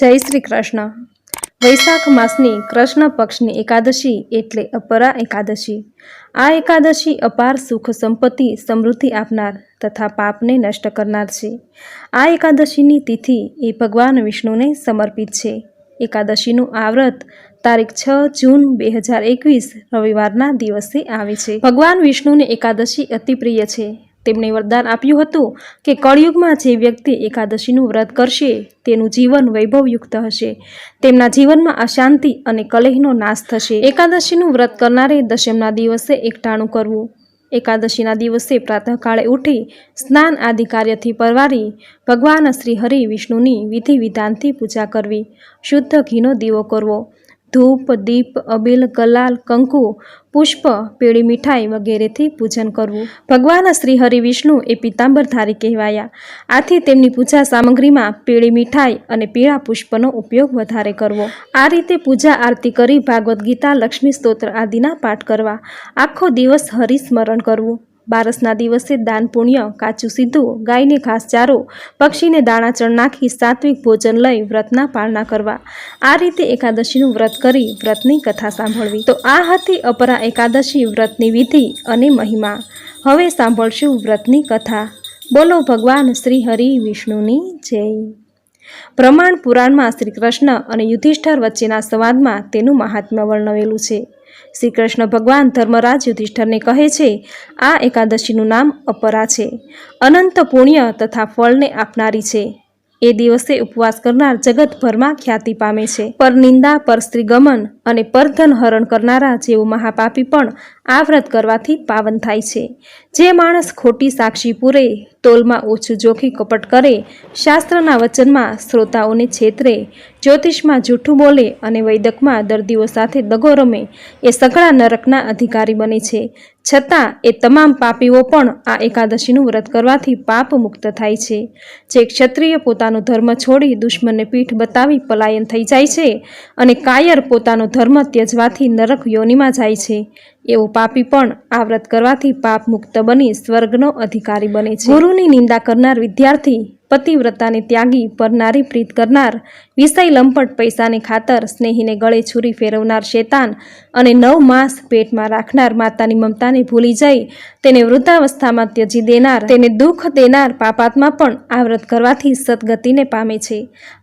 જય શ્રી કૃષ્ણ. વૈશાખ માસની કૃષ્ણ પક્ષની એકાદશી એટલે અપરા એકાદશી. આ એકાદશી અપાર સુખ સંપત્તિ સમૃદ્ધિ આપનાર તથા પાપને નષ્ટ કરનાર છે. આ એકાદશીની તિથિ એ ભગવાન વિષ્ણુને સમર્પિત છે. એકાદશીનું આ તારીખ છ જૂન બે હજાર એકવીસ રવિવારના દિવસે આવે છે. ભગવાન વિષ્ણુને એકાદશી અતિ પ્રિય છે. તેમણે વરદાન આપ્યું હતું કે કળયુગમાં જે વ્યક્તિ એકાદશીનું વ્રત કરશે, તેનું જીવન વૈભવયુક્ત હશે. તેમના જીવનમાં અશાંતિ અને કલેહનો નાશ થશે. એકાદશીનું વ્રત કરનારે દશમના દિવસે એકટાણું કરવું. એકાદશીના દિવસે પ્રાતઃકાળે ઉઠી સ્નાન આદિ કાર્યથી પરવારી ભગવાન શ્રી હરિ વિષ્ણુની વિધિ વિધાનથી પૂજા કરવી. શુદ્ધ ઘીનો દીવો કરવો. ધૂપ, દીપ, અબિલ ગલાલ કંકુ, પુષ્પ, પીળી મીઠાઈ વગેરેથી પૂજન કરવું. ભગવાન શ્રી હરિ વિષ્ણુ એ પિતાંબરધારી કહેવાયા. આથી તેમની પૂજા સામગ્રીમાં પીળી મીઠાઈ અને પીળા પુષ્પનો ઉપયોગ વધારે કરવો. આ રીતે પૂજા આરતી કરી ભાગવદ્ ગીતા, લક્ષ્મી સ્તોત્ર આદિના પાઠ કરવા. આખો દિવસ હરિસ્મરણ કરવું. બારસના દિવસે દાન પુણ્ય, કાચું સીધું, ગાયને ઘાસચારો પક્ષીને દાણાચણ નાખી સાત્વિક ભોજન લઈ વ્રતના પાળના કરવા. આ રીતે એકાદશીનું વ્રત કરી વ્રતની કથા સાંભળવી. તો આ હતી અપરા એકાદશી વ્રતની વિધિ અને મહિમા. હવે સાંભળશું વ્રતની કથા. બોલો ભગવાન શ્રી હરિ વિષ્ણુની જય. પ્રમાણ પુરાણમાં શ્રી કૃષ્ણ અને યુધિષ્ઠર વચ્ચેના સંવાદમાં તેનું મહાત્મ્ય વર્ણવેલું છે. શ્રી કૃષ્ણ ભગવાન ધર્મરાજ યુધિષ્ઠરને કહે છે, આ એકાદશીનું નામ અપરા છે. અનંત પુણ્ય તથા ફળને આપનારી છે. એ દિવસે ઉપવાસ કરનાર જગતભરમાં ખ્યાતિ પામે છે. પર નિંદા, પર સ્ત્રીગમન અને પરધન હરણ કરનારા જેવો મહાપાપી પણ આ વ્રત કરવાથી પાવન થાય છે. જે માણસ ખોટી સાક્ષી પૂરે, તોલમાં ઓછું જોખી કપટ કરે, શાસ્ત્રના વચનમાં શ્રોતાઓને છેતરે, જ્યોતિષમાં જૂઠું બોલે અને વૈદકમાં દર્દીઓ સાથે દગો રમે, એ સઘળા નરકના અધિકારી બને છે. છતાં, એ તમામ પાપીઓ પણ આ એકાદશીનું વ્રત કરવાથી પાપ મુક્ત થાય છે. જે ક્ષત્રિય પોતાનો ધર્મ છોડી દુશ્મનને પીઠ બતાવી પલાયન થઈ જાય છે અને કાયર પોતાનો ધર્મ ત્યજવાથી નરક યોનિમાં જાય છે. એવો પાપી પણ આ વ્રત કરવાથી પાપ મુક્ત બની સ્વર્ગનો અધિકારી બને છે. ગુરુની નિંદા કરનાર વિદ્યાર્થી પતિવ્રતાને ત્યાગી પર નારી પ્રીત કરનાર, વિષય લંપટ પૈસાને ખાતર સ્નેહીને ગળે છુરી ફેરવનાર શેતાન અને નવ માસ પેટમાં રાખનાર માતાની મમતાને ભૂલી જઈ તેને વૃદ્ધાવસ્થામાં ત્યજી દેનાર, તેને દુઃખ દેનાર પાપાત્મા પણ આ વ્રત કરવાથી સદગતિને પામે છે.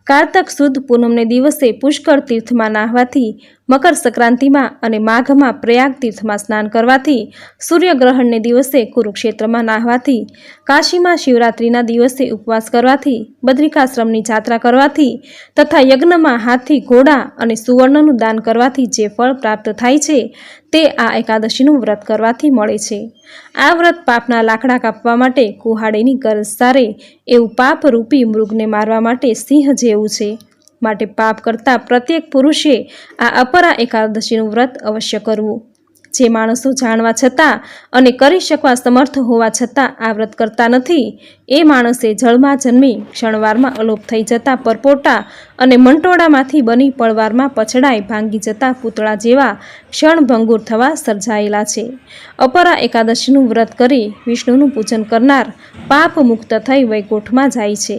કારતક સુદ પૂનમને દિવસે પુષ્કળ તીર્થમાં નાહવાથી, મકર સંક્રાંતિમાં અને માઘમાં પ્રયાગ તીર્થમાં સ્નાન કરવાથી, સૂર્યગ્રહણને દિવસે કુરુક્ષેત્રમાં નાહવાથી, કાશીમાં શિવરાત્રિના દિવસે ઉપવાસ કરવાથી, બદ્રિકાશ્રમની જાત્રા કરવાથી તથા યજ્ઞમાં હાથી ઘોડા અને સુવર્ણનું દાન કરવાથી જે ફળ પ્રાપ્ત થાય છે, તે આ એકાદશીનું વ્રત કરવાથી મળે છે. આ વ્રત પાપના લાકડા કાપવા માટે, કુહાડીની ગરજ સારે એવું પાપરૂપી મૃગને મારવા માટે સિંહ જેવું છે. માટે પાપ કરતા પ્રત્યેક પુરુષે આ અપરા એકાદશીનું વ્રત અવશ્ય કરવું. જે માણસો જાણવા છતાં અને કરી શકવા સમર્થ હોવા છતાં આ વ્રત કરતા નથી, એ માણસે જળમાં જન્મી ક્ષણવારમાં અલોપ થઈ જતા પરપોટા અને મંટોળામાંથી બની પળવારમાં પછડાઈ ભાંગી જતા પૂતળા જેવા ક્ષણભંગુર થવા સર્જાયેલા છે. અપરા એકાદશીનું વ્રત કરી વિષ્ણુનું પૂજન કરનાર પાપ મુક્ત થઈ વૈકુંઠમાં જાય છે.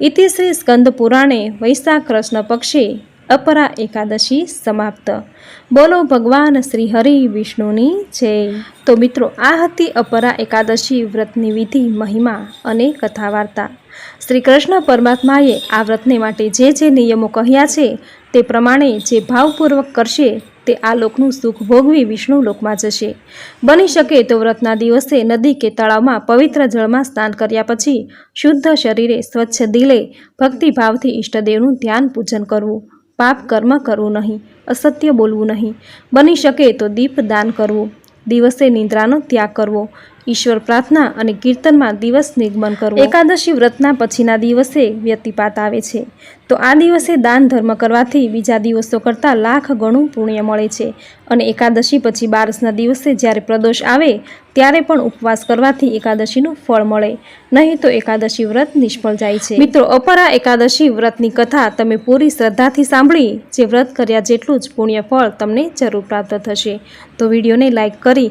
ઇતિશ્રી સ્કંદ પુરાણે વૈશાખ કૃષ્ણ પક્ષે અપરા એકાદશી સમાપ્ત. બોલો ભગવાન શ્રી હરિ વિષ્ણુની જય. તો મિત્રો, આ હતી અપરા એકાદશી વ્રતની વિધિ, મહિમા અને કથા વાર્તા શ્રી કૃષ્ણ પરમાત્માએ આ વ્રતને માટે જે જે નિયમો કહ્યા છે, તે પ્રમાણે જે ભાવપૂર્વક કરશે, તે આ લોકનું સુખ ભોગવી વિષ્ણુ લોકમાં જશે. બની શકે તો વ્રતના દિવસે નદી કે તળાવમાં પવિત્ર જળમાં સ્નાન કર્યા પછી શુદ્ધ શરીરે સ્વચ્છ દિલે, ભક્તિભાવથી ઈષ્ટદેવનું ધ્યાન પૂજન કરવું. પાપ કર્મ કરવું નહીં, અસત્ય બોલવું નહીં. બની શકે તો દીપ દાન કરવું, દિવસે નિંદ્રાનો ત્યાગ કરવો ઈશ્વર પ્રાર્થના અને કીર્તનમાં દિવસ નિગમન કરવું. એકાદશી વ્રતના પછીના દિવસે વ્યતિપાત આવે છે. તો આ દિવસે દાન ધર્મ કરવાથી બીજા દિવસો કરતાં લાખ ગણું પુણ્ય મળે છે. અને એકાદશી પછી બારસના દિવસે જ્યારે પ્રદોષ આવે, ત્યારે પણ ઉપવાસ કરવાથી એકાદશીનું ફળ મળે. નહીં તો એકાદશી વ્રત નિષ્ફળ જાય છે. મિત્રો, અપરા એકાદશી વ્રતની કથા તમે પૂરી શ્રદ્ધાથી સાંભળી, જે વ્રત કર્યા જેટલું જ પુણ્ય ફળ તમને જરૂર પ્રાપ્ત થશે. તો વિડીયોને લાઇક કરી